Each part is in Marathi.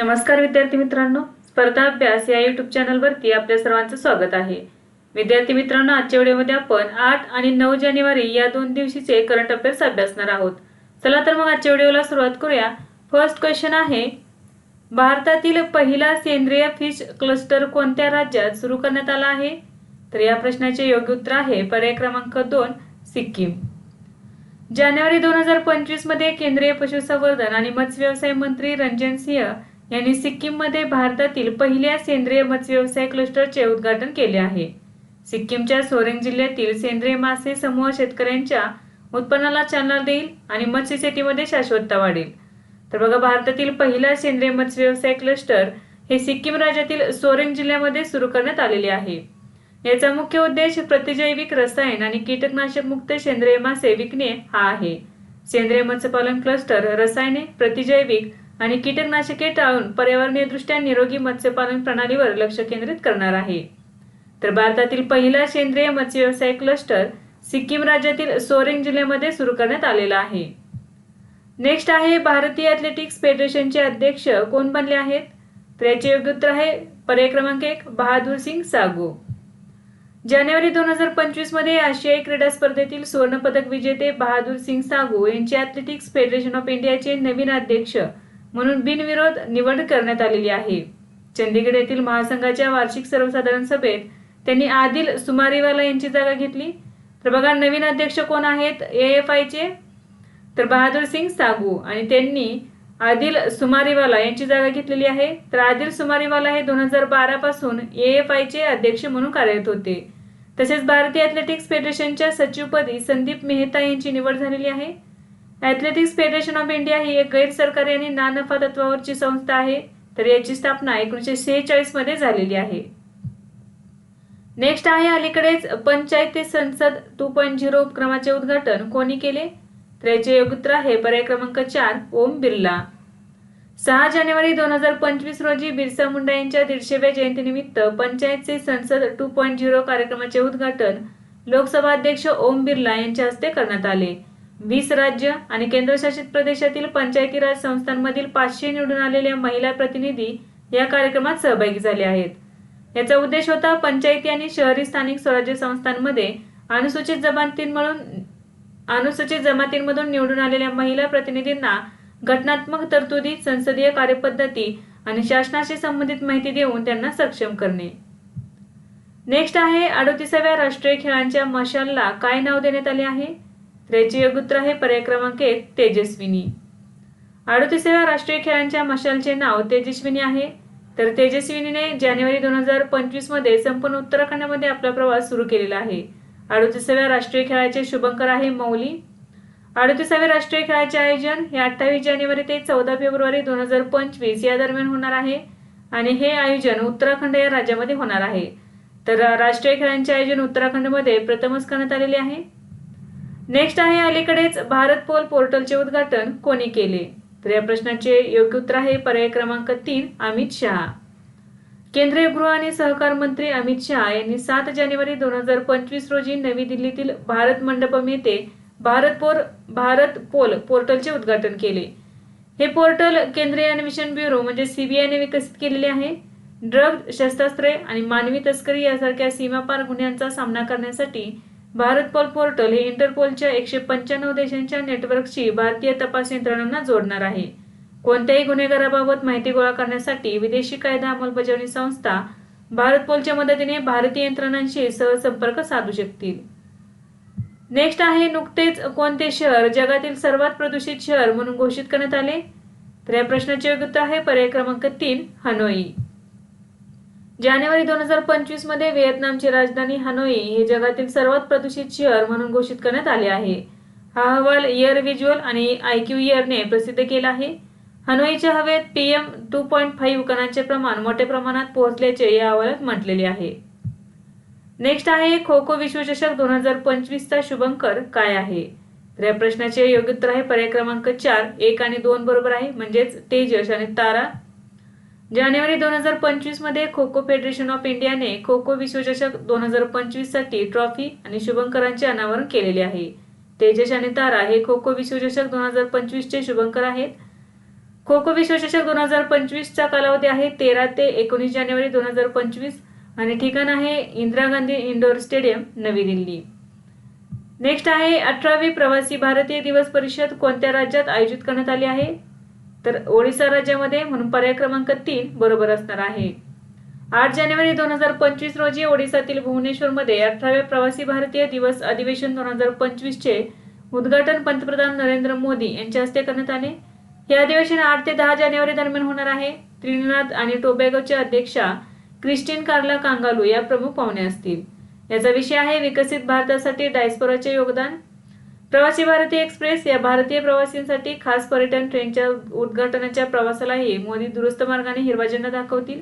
नमस्कार विद्यार्थी मित्रांनो स्पर्धा अभ्यास या युट्यूब चॅनलवरती आपल्या सर्वांचं स्वागत आहे. विद्यार्थी मित्रांनो आजच्या व्हिडिओमध्ये आपण आठ आणि नऊ जानेवारी या दोन दिवशीचे करंट अफेअर्स अभ्यासणार आहोत. चला तर मग आजच्या व्हिडिओला सुरुवात करूया. फर्स्ट क्वेश्चन आहे भारतातील पहिला सेंद्रिय फिश क्लस्टर कोणत्या राज्यात सुरू करण्यात आला आहे? तर या प्रश्नाचे योग्य उत्तर आहे पर्याय क्रमांक दोन सिक्कीम. जानेवारी दोन हजार पंचवीसमध्ये केंद्रीय पशुसंवर्धन आणि मत्स्य व्यवसाय मंत्री रंजन सिंह यांनी सिक्कीममध्ये भारतातील पहिल्या सेंद्रिय मत्स्य व्यवसाय क्लस्टरचे उद्घाटन केले आहे. सिक्कीमच्या सोरेंग जिल्ह्यातील सेंद्रिय मासे समूह शेतकऱ्यांच्या उत्पन्नाला चालना देईल आणि मत्स्य शेतीमध्ये शाश्वतता वाढेल. तर बघा भारतातील पहिला सेंद्रिय मत्स्य व्यवसाय क्लस्टर हे सिक्कीम राज्यातील सोरेंग जिल्ह्यामध्ये सुरू करण्यात आलेले आहे. याचा मुख्य उद्देश प्रतिजैविक रसायन आणि कीटकनाशक मुक्त सेंद्रिय मासे विकणे हा आहे. सेंद्रिय मत्स्यपालन क्लस्टर रसायने प्रतिजैविक आणि कीटकनाशके टाळून पर्यावरणीय दृष्ट्या निरोगी मत्स्यपालन प्रणालीवर लक्ष केंद्रित करणार आहे. तर भारतातील पहिला सेंद्रिय मत्स्य व्यवसाय क्लस्टर सिक्कीम राज्यातील सोरेंग जिल्ह्यामध्ये सुरू करण्यात आलेला आहे. नेक्स्ट आहे भारतीय ॲथलेटिक्स फेडरेशनचे अध्यक्ष कोण बनले आहेत? तर याचे योग्य उत्तर आहे पर्याय क्रमांक एक बहादूर सिंग सागो. जानेवारी दोन हजार पंचवीसमध्ये आशियाई क्रीडा स्पर्धेतील सुवर्णपदक विजेते बहादूर सिंग सागो यांचे ॲथलेटिक्स फेडरेशन ऑफ इंडियाचे नवीन अध्यक्ष म्हणून बिनविरोध निवड करण्यात आलेली आहे. चंदीगड येथील महासंघाच्या वार्षिक सर्वसाधारण सभेत त्यांनी आदिल सुमारीवाला यांची जागा घेतली. तर बघा नवीन अध्यक्ष कोण आहेत? ए एफ आयचे तर बहादूर सिंग सागू आणि त्यांनी आदिल सुमारीवाला यांची जागा घेतलेली आहे. तर आदिल सुमारीवाला हे दोन हजार बारा पासून ए एफ आयचे अध्यक्ष म्हणून कार्यरत होते. तसेच भारतीय ॲथलेटिक्स फेडरेशनच्या सचिवपदी संदीप मेहता यांची निवड झालेली आहे. ॲथलेटिक्स फेडरेशन ऑफ इंडिया ही एक गैर सरकारी आणि ना नफा तत्वावरची संस्था आहे. तर याची स्थापना एकोणीसशे सेहेचाळीसमध्ये झालेली आहे. नेक्स्ट आहे अलीकडेच पंचायती संसद टू पॉईंट झिरो उपक्रमाचे उद्घाटन. कोणी केले? तर याचे योगत्र आहे पर्याय क्रमांक चार ओम बिर्ला. सहा जानेवारी दोन हजार पंचवीस रोजी बिरसा मुंडा यांच्या दीडशेव्या जयंतीनिमित्त पंचायतचे संसद टू पॉईंट झिरो कार्यक्रमाचे उद्घाटन लोकसभा अध्यक्ष ओम बिर्ला यांच्या हस्ते करण्यात आले. वीस राज्य आणि केंद्रशासित प्रदेशातील पंचायती राज संस्थांमधील पाचशे निवडून आलेल्या महिला प्रतिनिधी या कार्यक्रमात सहभागी झाले आहेत. याचा उद्देश होता पंचायती आणि शहरी स्थानिक स्वराज्य संस्थांमध्ये अनुसूचित जमातींमधून अनुसूचित जमातींमधून निवडून आलेल्या महिला प्रतिनिधींना घटनात्मक तरतुदी संसदीय कार्यपद्धती आणि शासनाशी संबंधित माहिती देऊन त्यांना सक्षम करणे. नेक्स्ट आहे अडोतीसाव्या राष्ट्रीय खेळांच्या मशालला काय नाव देण्यात आले आहे? तर याचे हे आहे पर्याय क्रमांक एक तेजस्विनी. अडतीसाव्या राष्ट्रीय खेळांच्या मशालचे नाव तेजस्विनी आहे. तर तेजस्विनीने जानेवारी दोन हजार पंचवीसमध्ये संपूर्ण उत्तराखंडमध्ये आपला प्रवास सुरू केलेला आहे. अडतीसाव्या राष्ट्रीय खेळाचे शुभंकर आहे मौली. अडोतीसाव्या राष्ट्रीय खेळाचे आयोजन हे अठ्ठावीस जानेवारी ते चौदा फेब्रुवारी दोन हजार पंचवीस या दरम्यान होणार आहे आणि हे आयोजन उत्तराखंड या राज्यामध्ये होणार आहे. तर राष्ट्रीय खेळांचे आयोजन उत्तराखंडमध्ये प्रथमच करण्यात आलेले आहे. नेक्स्ट आहे अलीकडेच भारत पोल पोर्टलचे उद्घाटन कोणी केले? तर या प्रश्नाचे योग्य उत्तर आहे पर्याय क्रमांक तीन अमित शहा. केंद्रीय गृह आणि सहकार मंत्री अमित शहा यांनी सात जानेवारी दोन हजार पंचवीस रोजी नवी दिल्लीतील भारत मंडपम येथे भारत पोर भारत पोल पोर्टलचे उद्घाटन केले. हे पोर्टल केंद्रीय अन्वेषण ब्युरो म्हणजे सीबीआयने विकसित केलेले आहे. ड्रग शस्त्रास्त्रे आणि मानवी तस्करी यासारख्या सीमापार गुन्ह्यांचा सामना करण्यासाठी भारत पोल पोर्टल हे इंटरपोलच्या एकशे पंच्याण्णव देशांच्या नेटवर्कशी भारतीय तपास यंत्रणांना जोडणार आहे. कोणत्याही गुन्हेगाराबाबत माहिती गोळा करण्यासाठी विदेशी कायदा अंमलबजावणी संस्था भारत पोलच्या मदतीने भारतीय यंत्रणांशी सहसंपर्क साधू शकतील. नेक्स्ट आहे नुकतेच कोणते शहर जगातील सर्वात प्रदूषित शहर म्हणून घोषित करण्यात आले? तर या प्रश्नाचे योग्य उत्तर आहे पर्याय क्रमांक तीन हनोई. जानेवारी दोन हजार पंचवीसमध्ये व्हिएतनामची राजधानी हनोई हे जगातील सर्वात प्रदूषित शहर म्हणून घोषित करण्यात आले आहे. हा अहवाल एअर व्हिज्युअल आणि आयक्यू इयरने प्रसिद्ध केला आहे. हनोईच्या हवेत पीएम टू पॉईंट फाईव्ह कणांचे प्रमाण मोठ्या प्रमाणात पोहोचल्याचे या अहवालात म्हटलेले आहे. नेक्स्ट आहे खो खो विश्वचषक दोन हजार पंचवीसचा शुभंकर काय आहे? तर या प्रश्नाचे योग्य उत्तर आहे पर्याय क्रमांक चार एक आणि दोन बरोबर आहे म्हणजेच तेजस आणि तारा जानेवारी दोन हजार पंचवीसमध्ये खो खो फेडरेशन ऑफ इंडियाने खो खो विश्वचषक दोन हजार पंचवीससाठी ट्रॉफी आणि शुभंकरांचे अनावरण केलेले आहे. तेजस आणि तारा हे खो खो विश्वचषक दोन हजार पंचवीसचे शुभंकर आहेत. खो खो विश्वचषक दोन हजार पंचवीसचा कालावधी आहे तेरा ते एकोणीस जानेवारी दोन हजार पंचवीस आणि ठिकाण आहे इंदिरा गांधी इंडोर स्टेडियम नवी दिल्ली. नेक्स्ट आहे अठरावी प्रवासी भारतीय दिवस परिषद कोणत्या राज्यात आयोजित करण्यात आली आहे? तर ओडिसा राज्यामध्ये म्हणून पर्याय क्रमांक तीन बरोबर असणार आहे. आठ जानेवारी दोन हजार पंचवीस रोजी ओडिसातील भुवनेश्वरमध्ये अठराव्या प्रवासी भारतीय दिवस अधिवेशन दोन हजार पंचवीसचे उद्घाटन पंतप्रधान नरेंद्र मोदी यांच्या हस्ते करण्यात आले. हे अधिवेशन आठ ते दहा जानेवारी दरम्यान होणार आहे. त्रिनिनाद आणि टोबॅगोच्या अध्यक्षा क्रिस्टीन कार्ला कांगालू या प्रमुख पाहुणे असतील. याचा विषय आहे विकसित भारतासाठी डायस्पोराचे योगदान. प्रवासी भारतीय एक्सप्रेस या भारतीय प्रवासींसाठी खास पर्यटन ट्रेनच्या उद्घाटनाच्या प्रवासालाही मोदी दुरुस्त मार्गाने हिरवा झेंडा दाखवतील.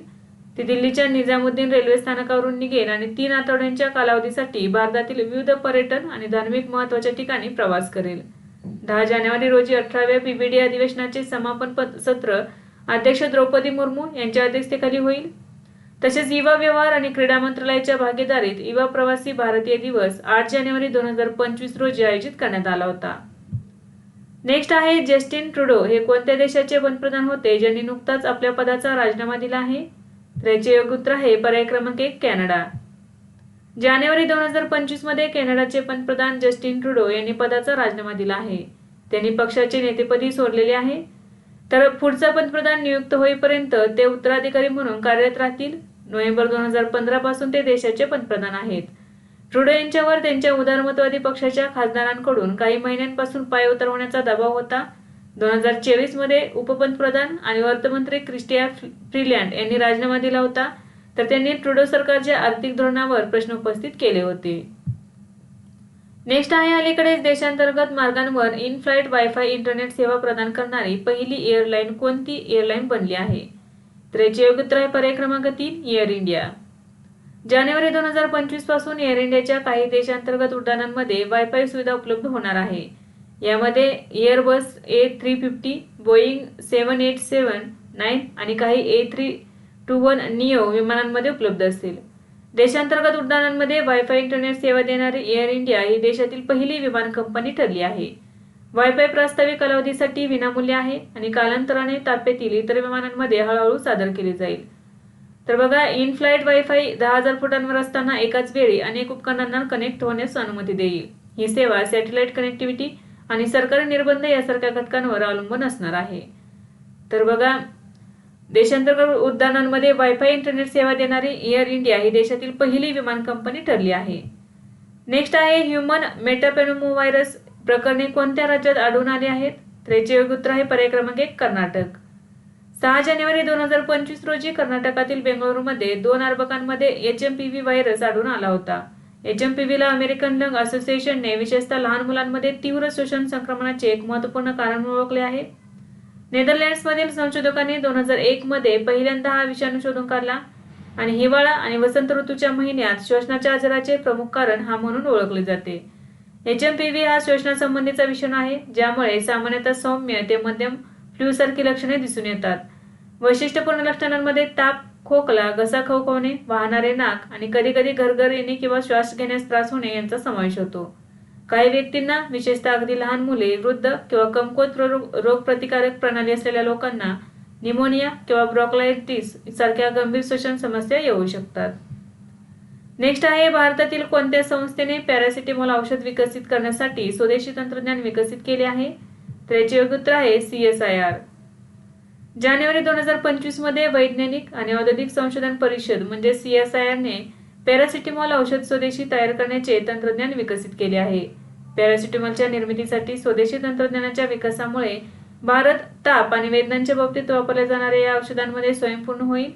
ती दिल्लीच्या निजामुद्दीन रेल्वे स्थानकावरून निघेल आणि तीन आठवड्यांच्या कालावधीसाठी भारतातील विविध पर्यटन आणि धार्मिक महत्त्वाच्या ठिकाणी प्रवास करेल. दहा जानेवारी रोजी अठराव्या पीबीडी अधिवेशनाचे समापन सत्र अध्यक्ष द्रौपदी मुर्मू यांच्या अध्यक्षतेखाली होईल. तसेच युवा व्यवहार आणि क्रीडा मंत्रालयाच्या भागीदारीत युवा प्रवासी भारतीय दिवस आठ जानेवारी दोन हजार पंचवीस रोजी आयोजित करण्यात आला होता. नेक्स्ट आहे जस्टिन ट्रुडो हे कोणत्या देशाचे पंतप्रधान होते? ज्यांनी नुकताच आपल्या पदाचा राजीनामा दिला आहे? तर याचे योग्य उत्तर आहे पर्याय क्रमांक एक कॅनडा. जानेवारी दोन हजार पंचवीसमध्ये कॅनडाचे पंतप्रधान जस्टिन ट्रुडो यांनी पदाचा राजीनामा दिला आहे. त्यांनी पक्षाचे नेतेपदी सोडलेले आहे. तर पुढचा पंतप्रधान नियुक्त होईपर्यंत ते उत्तराधिकारी म्हणून कार्यरत राहतील? नोव्हेंबर दोन हजार पंधरा पासून ते देशाचे पंतप्रधान आहेत. ट्रुडो यांच्यावर त्यांच्या उदारमतवादी पक्षाच्या खासदारांकडून काही महिन्यांपासून पाय उतरवण्याचा दबाव होता. दोन हजार चोवीसमध्ये उपपंतप्रधान आणि अर्थमंत्री क्रिस्टिया फ्रीलँड यांनी राजीनामा दिला होता. तर त्यांनी ट्रुडो सरकारच्या आर्थिक धोरणावर प्रश्न उपस्थित केले होते. नेक्स्ट आहे अलीकडेच देशांतर्गत मार्गांवर इन फ्लाईट वायफाय इंटरनेट सेवा प्रदान करणारी पहिली एअरलाईन कोणती एअरलाईन बनली आहे? तर पर्याय क्रमांक तीन एअर इंडिया जानेवारी दोन हजार पंचवीसपासून एअर इंडियाच्या काही देशांतर्गत उड्डाणांमध्ये वायफाय सुविधा उपलब्ध होणार आहे. यामध्ये Airbus A three fifty Boeing seven eight seven nine आणि काही A three two one neo विमानांमध्ये उपलब्ध असतील. देशांतर्गत उड्डाणांमध्ये वायफाय इंटरनेट सेवा देणारी एअर इंडिया ही देशातील पहिली विमान कंपनी ठरली आहे. वायफाय प्रास्ताविक कालावधीसाठी विनामूल्य आहे आणि कालांतराने ताप्यातील इतर विमानांमध्ये हळूहळू सादर केली जाईल. तर बघा इन फ्लाईट वायफाय दहा हजार फुटांवर असताना एकाच वेळी अनेक उपकरणांना कनेक्ट होण्यास अनुमती देईल. ही सेवा सॅटेलाइट कनेक्टिव्हिटी आणि सरकारी निर्बंध यासारख्या घटकांवर अवलंबून असणार आहे. तर बघा देशांतर्गत उड्डाणांमध्ये वायफाय इंटरनेट सेवा देणारी एअर इंडिया ही देशातील पहिली विमान कंपनी ठरली आहे. नेक्स्ट आहे ह्युमन मेटापेनोमो व्हायरस प्रकरणे कोणत्या राज्यात आढळून आली आहेत? तर हे योग्य उत्तर आहे पर्याय क्रमांक एक कर्नाटक. सहा जानेवारी दोन हजार पंचवीस रोजी कर्नाटकातील बेंगळुरूमध्ये दोन अर्भकांमध्ये H M P V virus आढळून आला होता. एच एम पी व्हीला अमेरिकन लंग असोसिएशनने विशेषतः लहान मुलांमध्ये तीव्र श्वसन संक्रमणाचे एक महत्त्वपूर्ण कारण ओळखले आहे. नेदरलँड्समधील संशोधकांनी दोन हजार एक मध्ये पहिल्यांदा हा विषाणू शोधून काढला आणि हिवाळा आणि वसंत ऋतूच्या महिन्यात श्वसनाच्या आजाराचे प्रमुख कारण हा म्हणून ओळखले जाते. एच एम पी व्ही हा श्वसनासंबंधीचा विषाणू आहे ज्यामुळे सामान्यतः सौम्य ते मध्यम फ्ल्यूसारखी सारखी लक्षणे दिसून येतात. वैशिष्ट्यपूर्ण लक्षणांमध्ये ताप खोकला घसा खवखवणे वाहणारे नाक आणि कधी कधी घरघर येणे किंवा श्वास घेण्यास त्रास होणे यांचा समावेश होतो. काही व्यक्तींना विशेषतः अगदी लहान मुले वृद्ध किंवा कमकुवत रोग रोगप्रतिकारक प्रणाली असलेल्या लोकांना निमोनिया किंवा ब्रॉक्लायटिस सारख्या गंभीर श्वसन समस्या येऊ शकतात. नेक्स्ट आहे भारतातील कोणत्या संस्थेने पॅरासिटेमॉल औषध विकसित करण्यासाठी स्वदेशी तंत्रज्ञान विकसित केले आहे? तर याचे योग्य उत्तर आहे सी एस आय आर जानेवारी दोन हजार पंचवीसमध्ये वैज्ञानिक आणि औद्योगिक संशोधन परिषद म्हणजे सी एस आय आरने पॅरासिटेमॉल औषध स्वदेशी तयार करण्याचे तंत्रज्ञान विकसित केले आहे. पॅरासिटेमॉलच्या निर्मितीसाठी स्वदेशी तंत्रज्ञानाच्या विकासामुळे भारत ताप आणि वेदनांच्या बाबतीत वापरल्या जाणाऱ्या या औषधांमध्ये स्वयंपूर्ण होईल.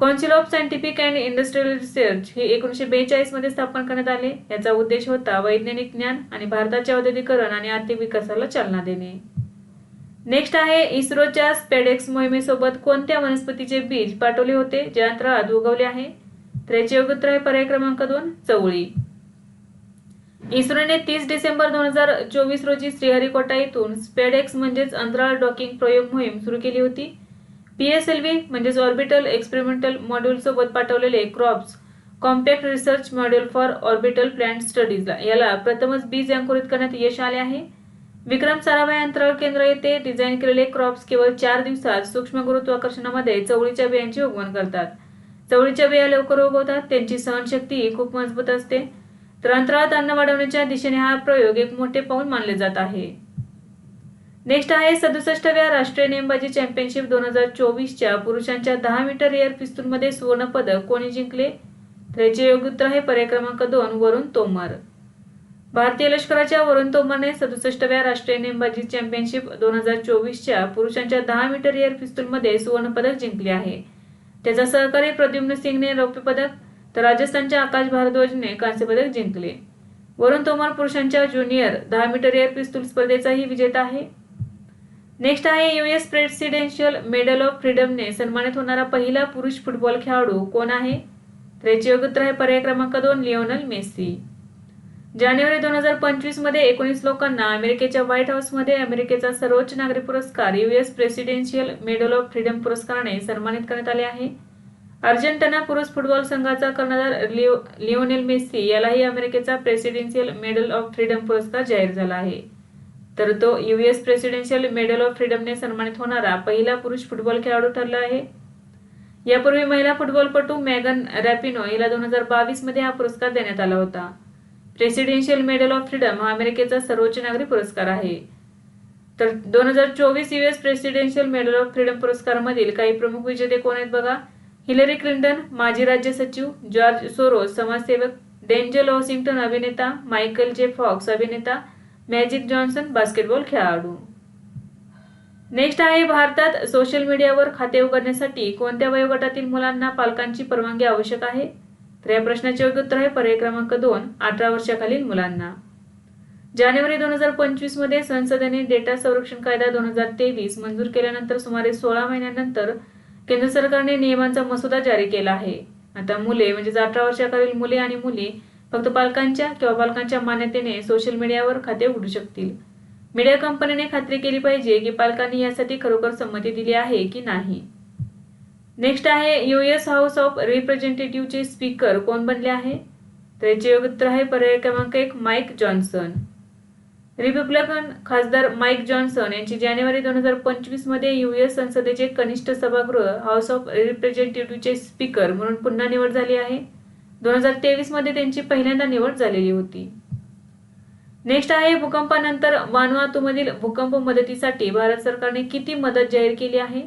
Council of scientific and industrial research हे एकोणीसशे बेचाळीसमध्ये स्थापन करण्यात आले. याचा उद्देश होता वैज्ञानिक ज्ञान आणि भारताच्या औद्योगिकरण आणि आर्थिक विकासाला चालना देणे. नेक्स्ट आहे इस्रोच्या स्पेडेक्स मोहिमेसोबत कोणत्या वनस्पतीचे बीज पाठवले होते? जे अंतराळात उगवले आहे. तर याचे योग्य उत्तर आहे पर्याय क्रमांक दोन चवळी. इस्रोने तीस डिसेंबर दोन हजार चोवीस रोजी श्रीहरिकोटा येथून स्पेडेक्स म्हणजेच अंतराळ डॉकिंग प्रयोग मोहीम सुरू केली होती. पी एस एल व्ही म्हणजेच ऑर्बिटल एक्सपेरिमेंटल मॉड्यूलसोबत पाठवलेले crops compact research module for orbital plant स्टडीजला याला प्रथमच बीज अंकुरित करण्यात यश आले आहे. विक्रम साराभाई अंतराळ केंद्र येथे डिझाईन केलेले क्रॉप्स केवळ चार दिवसात सूक्ष्म गुरुत्वाकर्षणामध्ये चवळीच्या बियांचे उगवण करतात. चवळीच्या बिया लवकर उगवतात त्यांची सहनशक्ती खूप मजबूत असते. तर अंतराळात अन्न वाढवण्याच्या दिशेने हा प्रयोग एक मोठे पाऊल मानले जात आहे. नेक्स्ट आहे सदुसष्टव्या राष्ट्रीय नेमबाजी चॅम्पियनशिप दोन हजार चोवीसच्या पुरुषांच्या दहा मीटर एअर पिस्तूलमध्ये सुवर्णपदक कोणी जिंकले? तर याचे योग्य उत्तर आहे पर्याय क्रमांक दोन वरुण तोमर. भारतीय लष्कराच्या वरुण तोमरने सदुसष्टव्या राष्ट्रीय नेमबाजी चॅम्पियनशिप दोन हजार चोवीसच्या पुरुषांच्या दहा मीटर एअर पिस्तूलमध्ये सुवर्णपदक जिंकले आहे. त्याचा सहकारी प्रद्युम्न सिंगने रौप्य पदक तर राजस्थानच्या आकाश भारद्वाजने कांस्य पदक जिंकले. वरुण तोमर पुरुषांच्या ज्युनियर दहा मीटर एअर पिस्तूल स्पर्धेचाही विजेता आहे. नेक्स्ट आहे युएस प्रेसिडेन्शियल मेडल ऑफ फ्रीडमने सन्मानित होणारा पहिला पुरुष फुटबॉल खेळाडू कोण आहे? त्याचे योगत्र आहे पर्याय क्रमांक दोन लिओनल मेसी जानेवारी दोन हजार पंचवीसमध्ये एकोणीस लोकांना अमेरिकेच्या व्हाईट हाऊसमध्ये अमेरिकेचा सर्वोच्च नागरी पुरस्कार US presidential medal of freedom पुरस्काराने सन्मानित करण्यात आले आहे. अर्जेंटिना पुरुष फुटबॉल संघाचा कर्णधार लिओ लिओनेल मेस्सी यालाही अमेरिकेचा प्रेसिडेन्शियल मेडल ऑफ फ्रीडम पुरस्कार जाहीर झाला आहे. तर तो युएस प्रेसिडेन्शियल मेडल ऑफ फ्रीडमने सन्मानित होणारा पहिला पुरुष फुटबॉल खेळाडू ठरला आहे. यापूर्वी महिला फुटबॉलपटू मॅगन रॅपिनो हिला दोन हजार बावीसमध्ये हा पुरस्कार देण्यात आला होता. प्रेसिडेन्शियल मेडल ऑफ फ्रीडम हा अमेरिकेचा सर्वोच्च नागरी पुरस्कार आहे. तर दोन हजार चोवीस US presidential medal of freedom पुरस्कारामधील काही प्रमुख विजेते कोण आहेत बघा? हिलरी क्लिंटन माजी राज्य सचिव जॉर्ज सोरोस समाजसेवक डेंजल वॉशिंग्टन अभिनेता मायकल जे फॉक्स अभिनेता मॅजिक जॉन्सन बास्केटबॉल खेळाडू. नेक्स्ट आहे भारतात सोशल मीडियावर खाते उघडण्यासाठी कोणत्या वयोगटातील मुलांना पालकांची परवानगी आवश्यक आहे? तर या प्रश्नाचे योग्य उत्तर आहे पर्याय क्रमांक दोन अठरा वर्षाखालील मुलांना. जानेवारी दोन हजार पंचवीसमध्ये संसदेने डेटा संरक्षण कायदा दोन हजार तेवीस मंजूर केल्यानंतर सुमारे सोळा महिन्यानंतर केंद्र सरकारने नियमांचा मसुदा जारी केला आहे. आता मुले म्हणजेच अठरा वर्षाखालील मुले आणि मुली फक्त पालकांच्या किंवा पालकांच्या मान्यतेने सोशल मीडियावर खाते उघडू शकतील. मीडिया कंपनीने खात्री केली पाहिजे की पालकांनी यासाठी खरोखर संमती दिली आहे की नाही. नेक्स्ट आहे युएस हाऊस ऑफ रिप्रेझेंटेटिव्हचे स्पीकर कोण बनले आहे? तर याचे उत्तर आहे पर्याय क्रमांक एक माईक जॉन्सन. रिपब्लिकन खासदार माईक जॉन्सन यांची जानेवारी दोन हजार पंचवीसमध्ये यू युएस संसदेचे कनिष्ठ सभागृह हाऊस ऑफ रिप्रेझेंटेटिव्हचे स्पीकर म्हणून पुन्हा निवड झाली आहे. दोन हजार तेवीसमध्ये त्यांची पहिल्यांदा निवड झालेली होती. नेक्स्ट आहे भूकंपानंतर वानवातूमधील भूकंप मदतीसाठी भारत सरकारने किती मदत जाहीर केली आहे?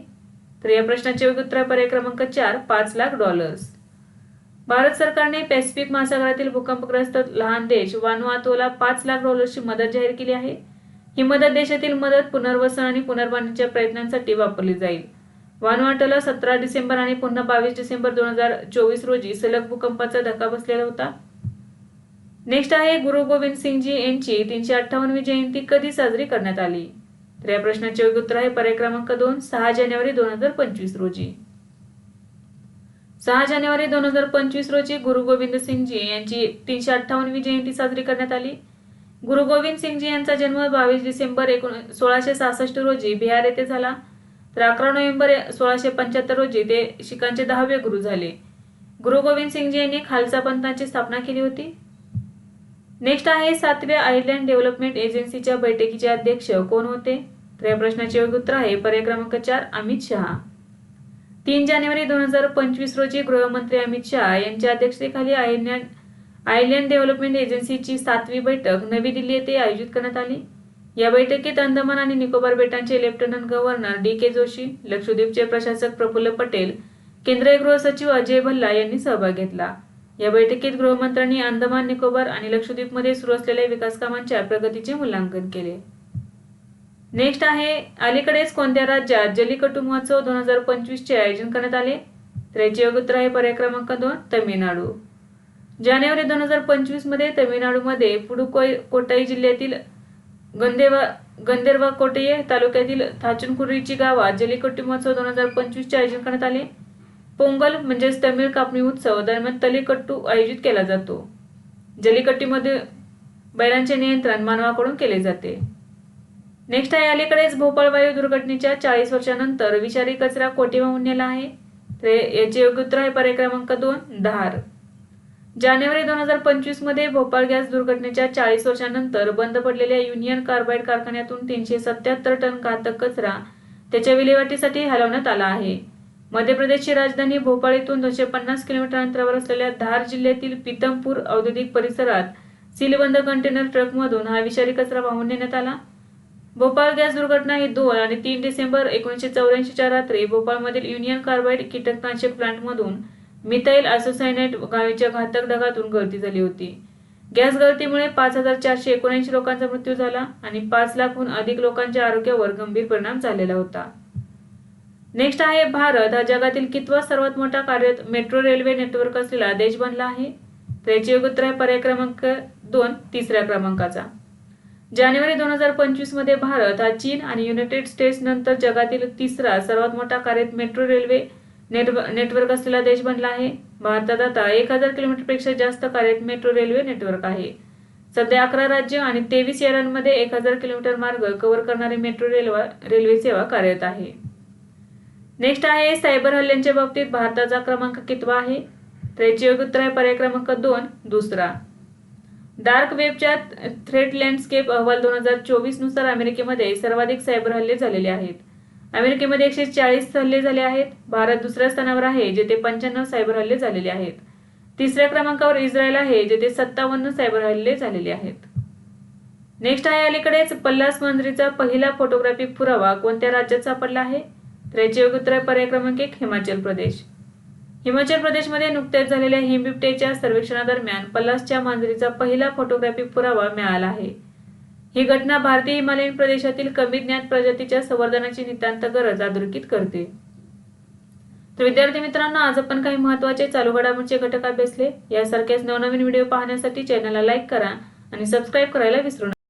तर या प्रश्नाचे योग्य उत्तर पर्याय क्रमांक चार पाच लाख डॉलर्स भारत सरकारने पॅसिफिक महासागरातील भूकंपग्रस्त लहान देश वानुआतोला पाच लाख डॉलर्सची मदत जाहीर केली आहे. ही मदत देशातील मदत पुनर्वसन आणि पुनर्बांधणीच्या प्रयत्नांसाठी वापरली जाईल. वानुआटोला सतरा डिसेंबर आणि पुन्हा बावीस डिसेंबर दोन हजार चोवीस रोजी सलग भूकंपाचा धक्का बसलेला होता. नेक्स्ट आहे गुरु गोविंद सिंगजी यांची तीनशे अठ्ठावन्नवी जयंती कधी साजरी करण्यात आली? तर या प्रश्नाचे योग्य उत्तर आहे पर्याय क्रमांक दोन सहा जानेवारी दोन हजार पंचवीस रोजी. सहा जानेवारी दोन हजार पंचवीस रोजी गुरु गोविंद सिंगजी यांची तीनशे अठ्ठावन्नवी जयंती साजरी करण्यात आली. गुरु गोविंद सिंगजी यांचा जन्म बावीस डिसेंबर एकोण सोळाशे सहासष्ट रोजी बिहार येथे झाला. तर अकरा नोव्हेंबर सोळाशे पंच्याहत्तर रोजी ते शिखांचे दहावे गुरु झाले. गुरु गोविंद सिंगजी यांनी खालसा पंथाची स्थापना केली होती. नेक्स्ट आहे सातव्या आयर्लंड डेव्हलपमेंट एजन्सीच्या बैठकीचे अध्यक्ष कोण होते? तर या प्रश्नाचे योग्य उत्तर आहे पर्याय क्रमांक चार अमित शहा. तीन जानेवारी दोन हजार पंचवीस रोजी गृहमंत्री अमित शहा यांच्या अध्यक्षतेखाली आयर्लंड आयर्लंड डेव्हलपमेंट एजन्सीची सातवी बैठक नवी दिल्ली येथे आयोजित करण्यात आली. या बैठकीत अंदमान आणि Nicobar बेटांचे lieutenant governor D K Joshi लक्षद्वीपचे प्रशासक प्रफुल्ल पटेल केंद्रीय गृह सचिव अजय भल्ला यांनी सहभाग घेतला. या बैठकीत गृहमंत्र्यांनी अंदमान निकोबार आणि लक्षद्वीपमध्ये सुरू असलेल्या विकास कामांच्या प्रगतीचे मूल्यांकन केले. नेक्स्ट आहे अलीकडेच कोणत्या राज्यात जल्लीकट्टू महोत्सव दोन हजार पंचवीसचे आयोजन करण्यात आले? तर याचे योग्य उत्तर आहे पर्याय क्रमांक दोन तमिळनाडू. जानेवारी दोन हजार पंचवीसमध्ये तमिळनाडूमध्ये पुडुकोई कोटाई जिल्ह्यातील गंधेवा गंदेरवा कोटये तालुक्यातील थाचुनकुरीची गावात जलीकट्टी महोत्सव दोन हजार पंचवीसचे आयोजन करण्यात आले. पोंगल म्हणजेच तमिळ कापणी उत्सव दरम्यान तलीकट्टू आयोजित केला जातो. जलीकट्टीमध्ये बैलांचे नियंत्रण मानवाकडून केले जाते. नेक्स्ट आहे अलीकडेच भोपाळ वायू दुर्घटनेच्या चाळीस वर्षानंतर विषारी कचरा कोठे नेला आहे? तर याचे योग्य उत्तर आहे पर्याय क्रमांक दोन धार. जानेवारी दोन हजार पंचवीसमध्ये भोपाळ गॅस दुर्घटनेच्या चाळीस वर्षांनंतर बंद पडलेल्या युनियन कार्बाईड कारखान्यातून तीनशे सत्याहत्तर टन घातक कचरा त्याच्या विल्हेवाटीसाठी हलवण्यात आला आहे. मध्य प्रदेशची राजधानी भोपाळ येथून दोनशे पन्नास किलोमीटर अंतरावर असलेल्या धार जिल्ह्यातील पितमपूर औद्योगिक परिसरात सीलबंद कंटेनर ट्रकमधून हा विषारी कचरा वाहून नेण्यात आला. भोपाळ गॅस दुर्घटना ही दोन आणि तीन डिसेंबर एकोणीसशे चौऱ्याऐंशीच्या रात्री भोपाळमधील युनियन कार्बाईड कीटकनाशक प्लांटमधून मिथाईल असोसायनेट गावीच्या घातक ढगातून गळती झाली होती. गॅस गळतीमुळे पाच हजार चारशे एकोणऐंशी लोकांचा मृत्यू झाला आणि पाच लाखहून अधिक लोकांच्या आरोग्यावर गंभीर परिणाम झालेला होता. नेक्स्ट आहे भारत हा जगातील कितवा सर्वात मोठा कार्यरत मेट्रो रेल्वे नेटवर्क असलेला देश बनला आहे? तर याचे योग्य उत्तर आहे पर्याय क्रमांक दोन तिसऱ्या क्रमांकाचा. जानेवारी दोन हजार पंचवीसमध्ये भारत हा चीन आणि युनायटेड स्टेट्स नंतर जगातील तिसरा सर्वात मोठा कार्यरत मेट्रो रेल्वे नेटव- नेटवर्क असलेला देश बनला आहे. भारतात आता एक हजार किलोमीटरपेक्षा जास्त कार्यरत मेट्रो रेल्वे नेटवर्क आहे. सध्या अकरा राज्य आणि तेवीस शहरांमध्ये एक हजार किलोमीटर मार्ग कव्हर करणारी मेट्रो रेल्वे रेल्वे सेवा कार्यरत आहे. नेक्स्ट आहे सायबर हल्ल्यांच्या बाबतीत भारताचा क्रमांक कितवा आहे? तर योग्य उत्तर आहे पर्याय क्रमांक दोन दुसरा. डार्क वेबच्या थ्रेट लँडस्केप अहवाल दोन हजार चोवीसनुसार अमेरिकेमध्ये सर्वाधिक सायबर हल्ले झालेले आहेत. अमेरिकेमध्ये एकशे चाळीस हल्ले झाले आहेत. भारत दुसऱ्या स्थानावर आहे जेथे पंच्याण्णव सायबर हल्ले झालेले आहेत. तिसऱ्या क्रमांकावर इस्रायल आहे जेथे सत्तावन्न सायबर हल्ले झालेले आहेत. नेक्स्ट आहे अलीकडेच पल्लास मंदिरीचा पहिला फोटोग्राफिक पुरावा कोणत्या राज्यात सापडला आहे? तर याचे उत्तर पर्याय क्रमांक एक हिमाचल प्रदेश. हिमाचल प्रदेशमध्ये नुकत्याच झालेल्या हिमबिबटेच्या सर्वेक्षणादरम्यान पल्लासच्या मांजरीचा पहिला फोटोग्राफिक पुरावा मिळाला आहे. ही घटना भारतीय हिमालयीन प्रदेशातील कमी ज्ञात प्रजातीच्या संवर्धनाची नितांत गरज अधोरेखित करते. तर विद्यार्थी मित्रांनो आज आपण काही महत्त्वाचे चालू घडामोडीचे घटक अभ्यासले. यासारख्याच नवनवीन व्हिडिओ पाहण्यासाठी चॅनलला लाईक करा आणि सबस्क्राईब करायला विसरू नका.